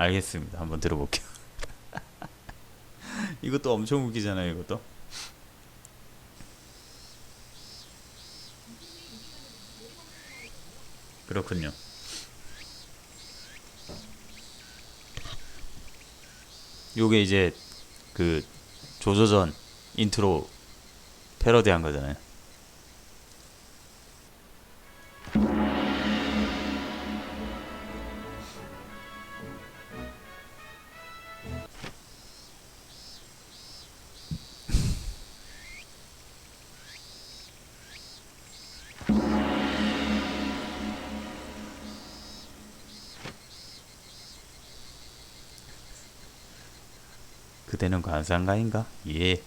알겠습니다. 한번 들어볼게요. 이것도 엄청 웃기잖아요. 이것도. 그렇군요. 요게 이제 그 조조전 인트로 패러디한 거잖아요. 그대는 관상가인가? 예.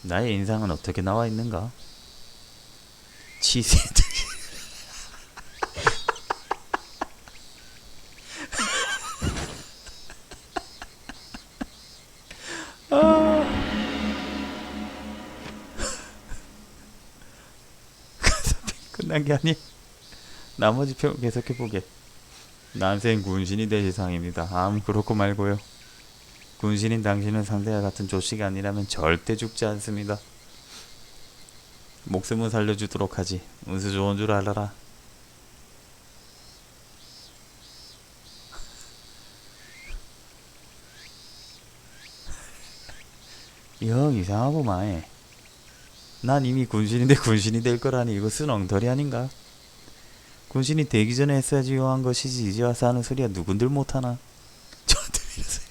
나의 인상은 어떻게 나와 있는가? 치세들. 아. 끝난 게 아니. 나머지 편 계속해 보게. 난생 군신이 될 세상입니다. 암 그렇고 말고요. 군신인 당신은 상대와 같은 조씨가 아니라면 절대 죽지 않습니다. 목숨은 살려주도록 하지. 운수 좋은 줄 알아라. 영 이상하고만. 난 이미 군신인데 군신이 될 거라니 이것은 엉터리 아닌가? 군신이 되기 전에 했어야지 요한 것이지 이제 와서 하는 소리야 누군들 못하나? 저한테 왜 이러세요?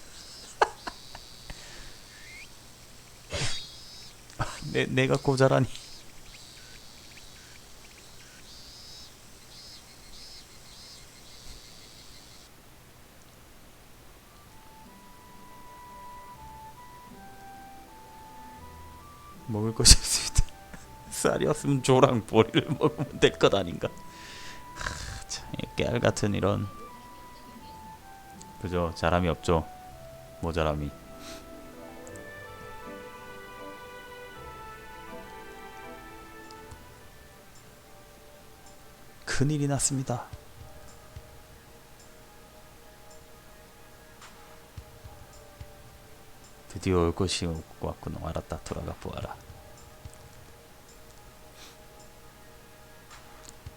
내, 내가 고자라니. 먹을 것이 없습니다. 쌀이 없으면 조랑 보리를 먹으면 될 것 아닌가? 하, 참, 이 깨알 같은 이런 그죠? 자람이 없죠. 모자람이. 큰일이 났습니다. 드디어 올 것이 왔구나. 알았다. 돌아가 보아라.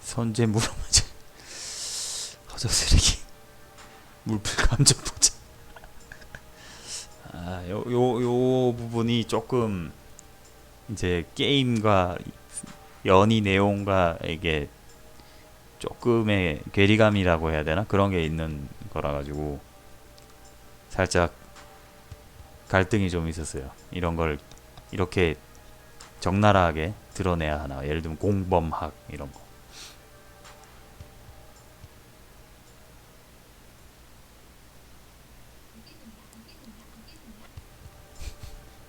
선제 물어맞아. 허접 쓰레기. 물풀 감정 보자. 아, 요, 요, 요 부분이 조금 이제 게임과 연이 내용과 이게 조금의 괴리감이라고 해야 되나 그런 게 있는 거라 가지고 살짝 갈등이 좀 있었어요. 이런 걸 이렇게 적나라하게 드러내야 하나. 예를 들면 공범학 이런 거.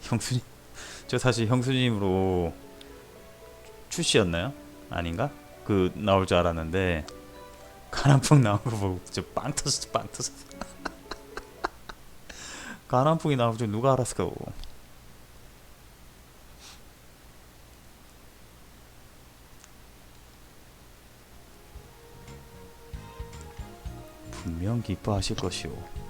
형수님, 저 사실 형수님으로 출시였나요? 아닌가? 그 나올 줄 알았는데 가난풍 나온 거 보고 저빵 터졌어, 빵 터졌어. 가난풍이 나올 줄 누가 알았을까? 분명 기뻐하실 것이오.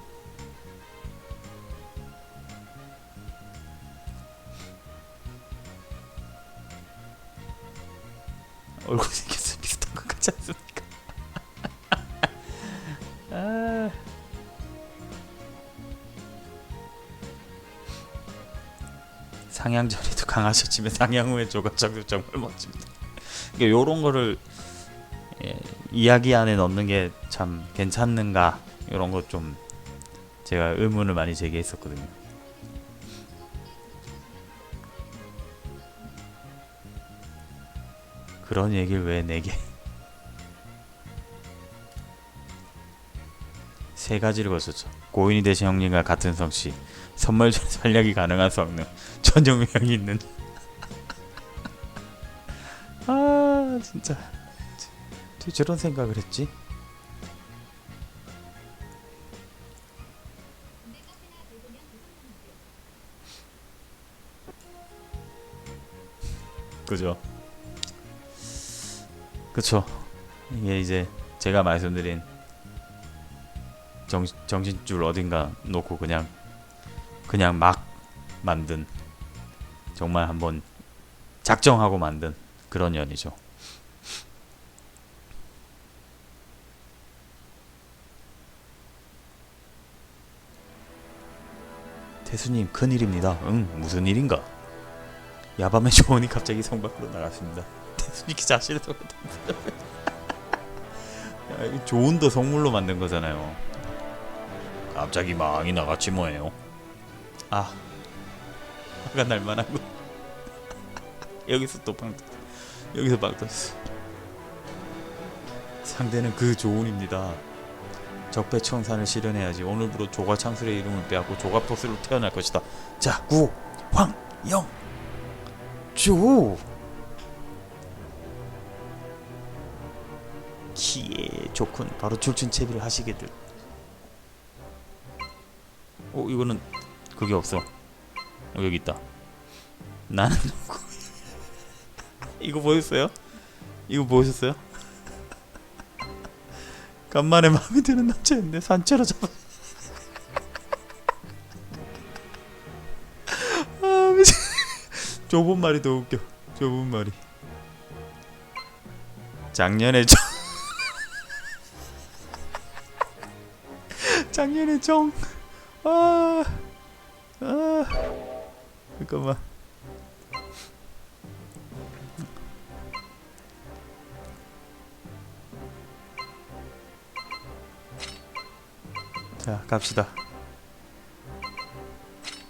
전에도 강하셨지만 상향 후의 조각작도 정말 멋집니다. 그러니까 요런 거를 예, 이야기 안에 넣는 게 참 괜찮는가 이런 것 좀 제가 의문을 많이 제기했었거든요. 그런 얘기를 왜 내게 세 가지를 거쳤죠. 고인이 되신 형님과 같은 성씨, 선물 중 살력이 가능한 성능, 전용명이 있는. 진짜 어떻게 저런 생각을 했지? 그죠? 그쵸? 이게 이제 제가 말씀드린 정, 정신줄 어딘가 놓고 그냥 그냥 막 만든 정말 한번 작정하고 만든 그런 연이죠. 태수님 큰일입니다. 응 무슨 일인가? 야밤에 조언이 갑자기 성 밖으로 나갔습니다. 태수님 성을 야, 이 조언도 성물로 만든 거잖아요. 갑자기 망이 나갔지 뭐예요. 아 화가 날 만하고 여기서 또빵 여기서 빵 터졌어. 상대는 그 조언입니다. 적배청산을 실현해야지. 오늘부로 조과창술의 이름을 빼앗고 조과포스로 태어날 것이다. 자, 구, 황, 영, 조. 키에 좋군. 바로 출춘 채비를 하시게들. 어, 이거는 그게 없어. 어, 여기 있다. 나는? 이거 보였어요? 이거 보셨어요? 간만에 마음에 드는 남자였네 산채로 잡아. 아 미친. 좁은 말이 더 웃겨. 좁은 말이. 작년에 정 작년에 정아 아, 잠깐만 자 갑시다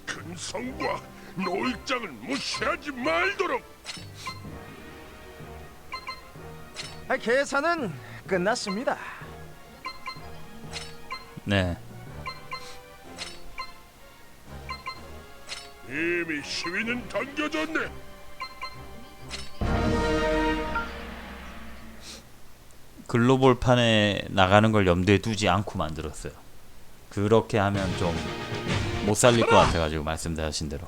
큰 성과 노을장을 무시하지 말도록 아, 계산은 끝났습니다. 네 이미 시위는 당겨졌네 글로벌판에 나가는 걸 염두에 두지 않고 만들었어요. 그렇게 하면 좀 못 살릴 것 같아가지고 말씀하신 대로.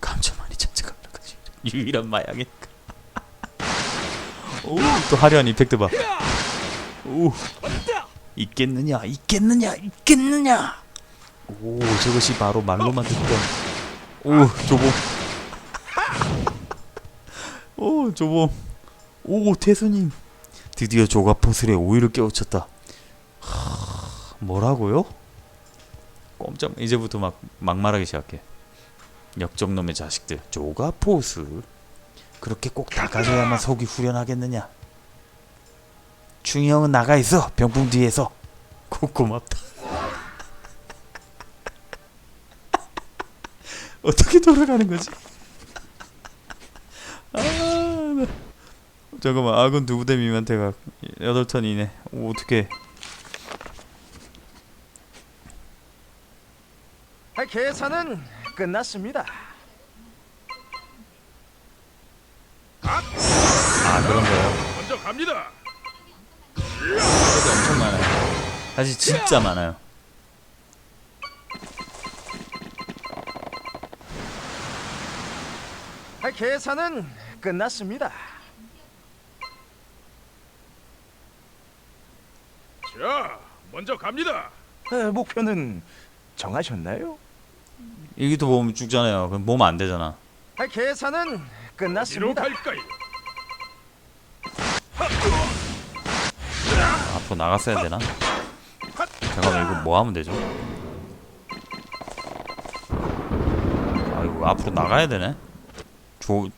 감자만이 자체가 그렇지. 유일한 마약이니까. 오, 또 화려한 이펙트 봐. 오, 있겠느냐, 있겠느냐, 있겠느냐. 오, 저것이 바로 말로만 듣던. 오, 조봉. 오 조범 오 태수님 드디어 조가포슬에 오이를 깨우쳤다. 하, 뭐라고요? 꼼짝 이제부터 막 막말하기 시작해. 역적놈의 자식들 조가포스 그렇게 꼭다 가져야만 속이 후련하겠느냐? 충이 형은 나가 있어 병풍 뒤에서. 고, 고맙다. 어떻게 돌아가는 거지? 아, 나- 잠깐만 아군 두 부대 미만 대각 여덟 턴이네. 오, 어떻게? 아, 계산은 끝났습니다. 아 그런 거요. 먼저 갑니다 엄청 많아요. 사실 진짜 많아요. 아, 계산은 끝났습니다. 자 먼저 갑니다 아, 목표는 정하셨나요? 여기도 보면 죽잖아요. 그럼 몸안 되잖아. 아, 계산은 끝났습니다. 갈까요? 앞으로 나갔어야 되나? 잠깐만 이거 뭐 하면 되죠? 아 이거 앞으로 나가야 되네. 조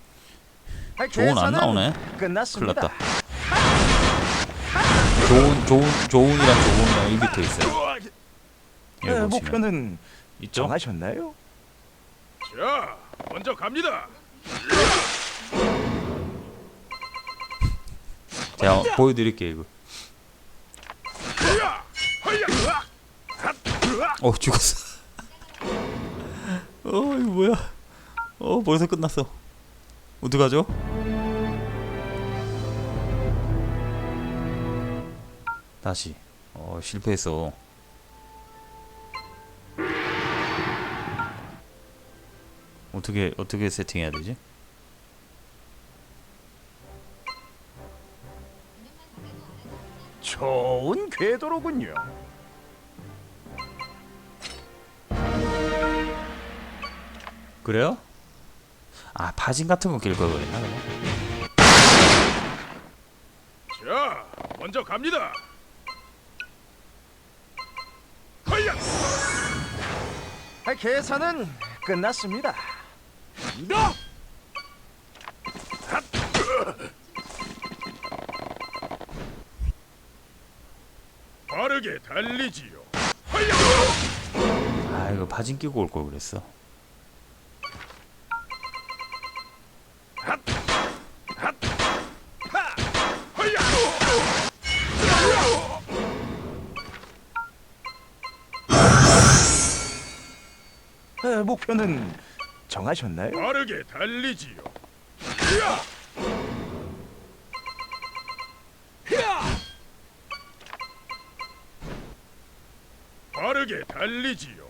아, 좋은 안 나오네. 큰일 끝났습니다. 났다. 좋은 좋은 좋은이랑 좋은이랑 이 밑에 있어요. 여기 아, 보시면 목표는 있죠? 정하셨나요? 자 먼저 갑니다 제가 보여드릴게요 이거. 어 죽었어. 어 이거 뭐야? 어 벌써 끝났어. 어떡하죠? 다시. 어 실패했어. 어떻게 어떻게 세팅해야 되지? 좋은 궤도로군요. 그래요? 아 파진 같은 거 낄걸 그랬나? 자, 먼저 갑니다. 아, 계산은 끝났습니다. 너! 빠르게 달리지요. 하야! 아 이거 파진 끼고 올 걸 그랬어. 아, 목표는 정하셨나요? 빠르게 달리지요. 야! 야! 빠르게 달리지요.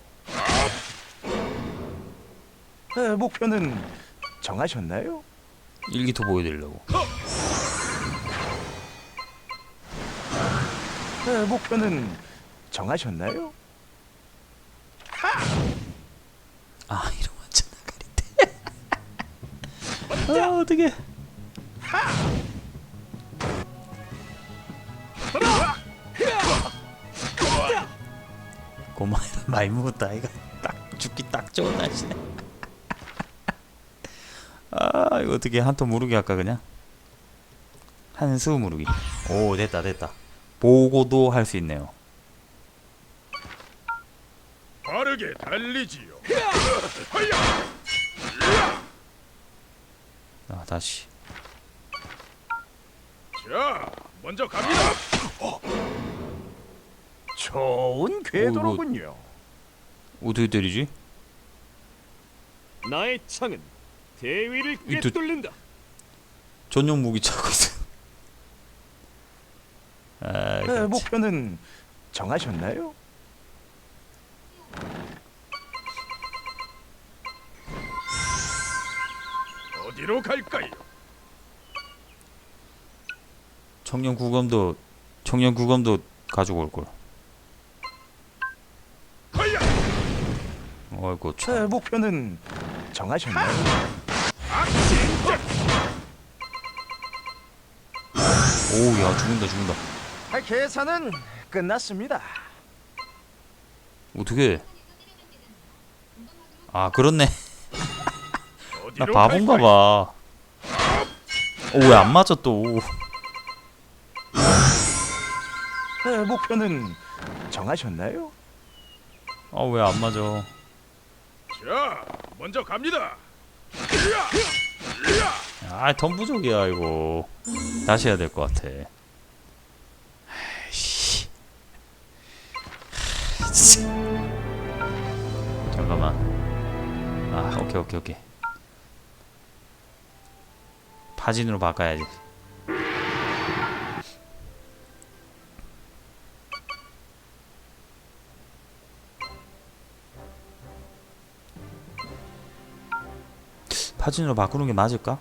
아, 목표는 정하셨나요? 일기토 보여드리려고. 아, 목표는 정하셨나요? 아 이런 완전 나가린데. 아 어떻게? 고마해라 많이 먹었다 이거 딱 죽기 딱 좋은 날씨네. 아 이거 어떻게 한토 무르기 할까 그냥? 한수 무르기. 오 됐다 됐다. 보고도 할 수 있네요. 빠르게 달리지요. 아 다시. 자, 먼저 갑니다. 좋은 궤도로군요. 어떻게 때리지? 나의 창은 대위를 이 두- 꿰뚫는다. 전용 무기 차고 있어. 아, 아, 그렇지. 목표는 정하셨나요? 어디로 갈까요? 청년 구검도 청년 구검도 가지고 올 걸. 하야! 어이구 아, 참. 목표는 정하셨나요? 오야 죽는다 죽는다. 아, 계산은 끝났습니다. 어떻게? 아 그렇네. 나 바본가? 봐. 오왜 안 맞아 또? 아, 목표는 정하셨나요? 아 왜 안 맞아? 자, 먼저 갑니다. 아덤 부족이야 이거. 다시 해야 될 것 같아. 아이씨. 잠깐만. 아 오케이 오케이 오케이. 파진으로 바꿔야지. 파진으로 바꾸는 게 맞을까?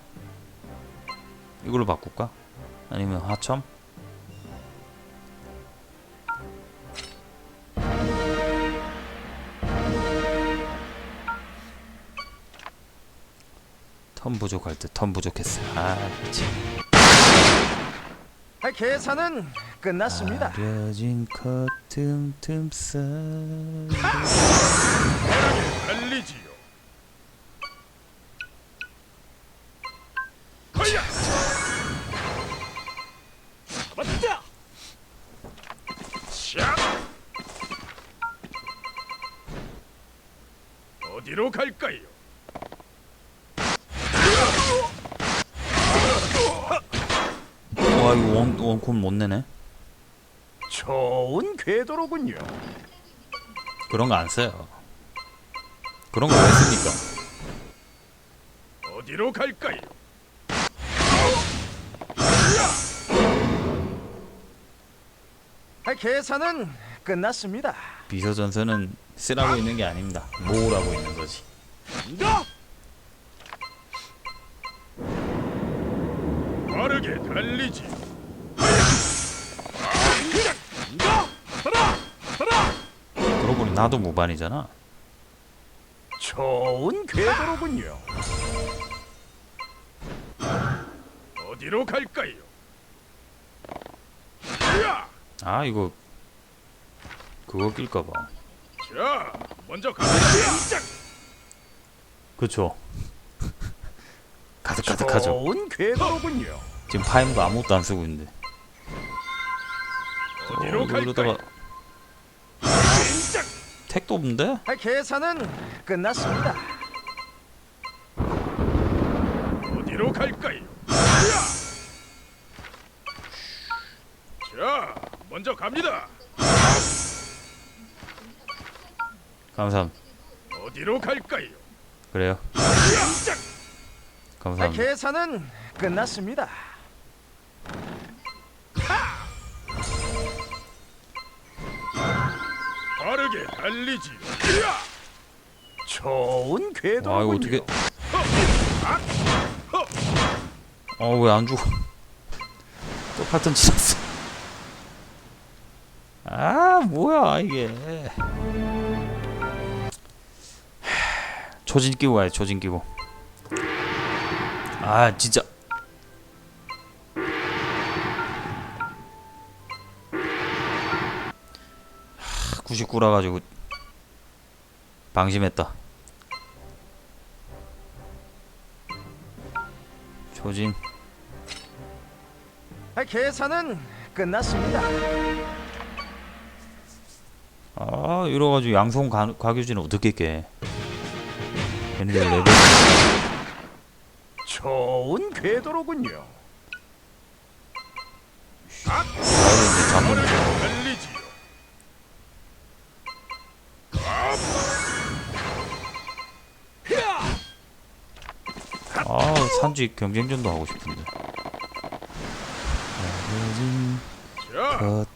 이걸로 바꿀까? 아니면 하첨? 턴 부족할 때 턴 부족했어. 아, 그치. 아, 계산은 끝났습니다. 가려진 컷 틈틈 사이 달리지요. 못 내네. 좋은 궤도로군요. 그런 거 안 써요. 그런 거 왜 씁니까? 어디로 갈까요? 아, 계산은 끝났습니다. 비서 전선은 쓰라고 있는 게 아닙니다. 모으라고 있는 거지? 너! 빠르게 달리지요. 나도 무반이잖아. 좋은 궤도로군요. 어디로 갈까요? 야! 아 이거 그거 낄까봐. 자, 먼저 갑니다. 그쵸. 가득가득하죠. 좋은 궤도로군요. 지금 파임도 아무것도 안 쓰고 있는데. 어디로 어, 이러다가 갈까요? 택도 없는데? 아, 계산은 끝났습니다. 어디로 갈까요? 야! 자, 먼저 갑니다. 감사합니다. 어디로 갈까요? 그래요. 아, 감사합니다. 계산은 끝났습니다. 달리지요. 야! 좋은 와 이거 궤도로군요. 어떻게? 어왜안 죽어? 똑같은 치렀어. 아 뭐야 이게? 초진 끼고 가야 초진 끼고. 아 진짜. 99라 가지고 방심했다. 초진 아, 계산은 끝났습니다. 아 이래가지고 양손 가, 가교지는 어떻게 깨? 얘네들 레벨 좋은 궤도로군요. 이 산지 경쟁전도 하고 싶은데.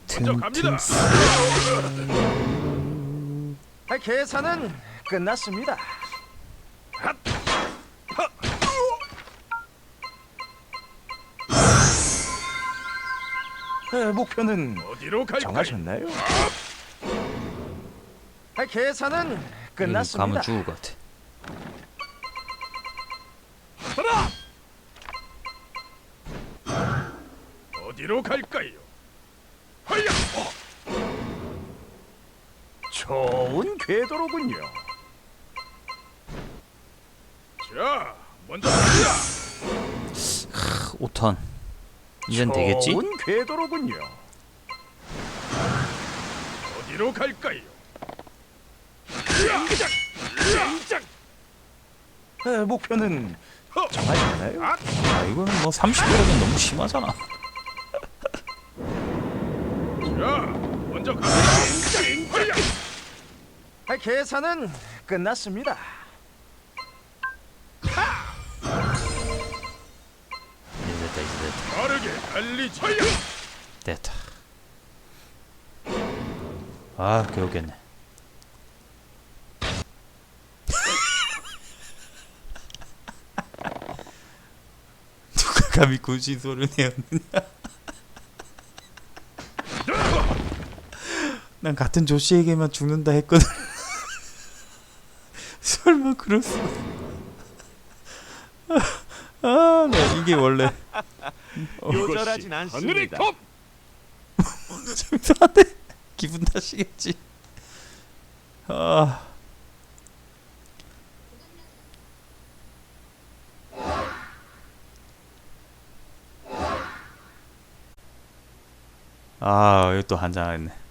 틈새 아, 계산은 끝났습니다. 아, 목표는 어디로 갈까요? 정하셨나요? 아, 계산은 가면 끝났습니다. 죽을 것 같아 어디로 갈까요? 하야! 좋은 궤도로군요. 자, 먼저 갑니다. 5턴 이젠 되겠지? 좋은 궤도로군요. 어디로 갈까요? 아, 목표는 정하셨나요? 아 이거는 뭐 30%면 너무 심하잖아 자, 먼저. 하야! 아, 계산은 끝났습니다. 이제 됐다 이제 됐다 빠르게 달리지. 하야! 됐다 아 괴롭겠네 누가 감히 군신 소리를 내었느냐 난 같은 조씨에게만 죽는다 했거든 설마 그럴 수 아, 나 이게 원래 요절하진 좀 이상한데 기분 탓이겠지. 아. 아, 여기 또 한잔 했네.